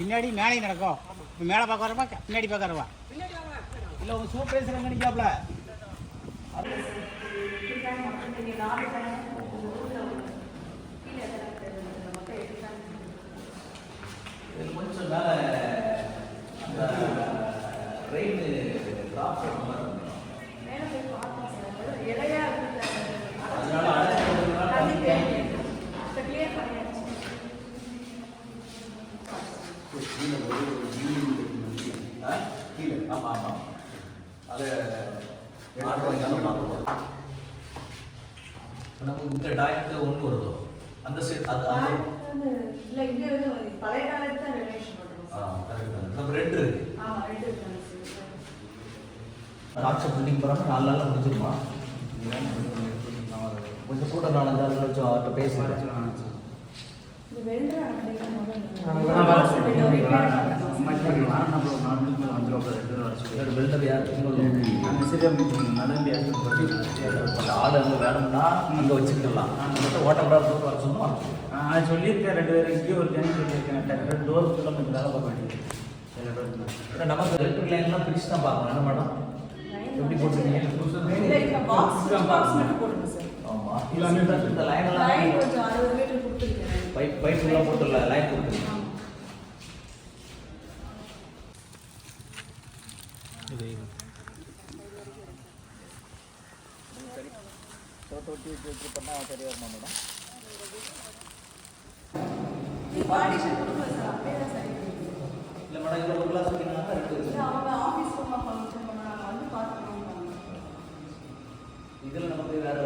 பின்னாடி மேலே நடக்கும் இப்போ மேலே பார்க்க வரப்பா பின்னாடி பார்க்க வரவா இல்லை உங்கள் சூப்பர்வைசர் எங்கே நிற்காப்ல கொஞ்சம் மேலே அந்த ட்ரெயின் ட்ராப் பண்ண மாதிரி ஆ? கீழே ஆமாம் ஆமாம் அது ஆட்டோ வைக்காமல் நமக்கு இந்த டாய்லெட் ஒன்று வருதோ அந்த சைடு அது இல்லை இங்கே வந்து பழைய காலத்து தான் ஆ கரெக்ட் நம்ம ரெண்டு இருக்கு ரெண்டு பில்டிங் போகிறாங்க நாலு நாளில் முடிஞ்சிருமா கொஞ்சம் கூட்டம் நாலஞ்சு ஆள் வச்சு அவர்கிட்ட பேசுகிறேன் இந்த வெல்டர் பில்டர் யார் அந்த ஆள் அங்கே வேணும்னா அங்கே வச்சுக்கலாம் மட்டும் ஓட்டப்படாத தூரம் வர சொன்னா நான் சொல்லியிருக்கேன் ரெண்டு பேரும் இங்கேயே ஒரு டைம் சொல்லியிருக்கேன் ரெண்டு டோர் சொல்ல கொஞ்சம் வேலை பார்க்க வேண்டியது நமக்கு எலக்ட்ரிக் லைன்லாம் பிரிச்சு தான் பார்க்கணும் என்ன மேடம் எப்படி போட்டுருக்கீங்க ஆமாம் இந்த லைன் எல்லாம் பைப் பைப் எல்லாம் போட்டுல லைன் கொடுத்துருக்கீங்க இல்லை மேடம் இவ்வளோ கிளாஸ் வைக்கணும்னா ரெண்டு இல்ல, இருக்கு. அவங்க ஆபீஸ் ரூம்ல ஃபங்க்ஷன் பண்ணாங்க வந்து பார்த்துக்கணும் இதில் நமக்கு வேற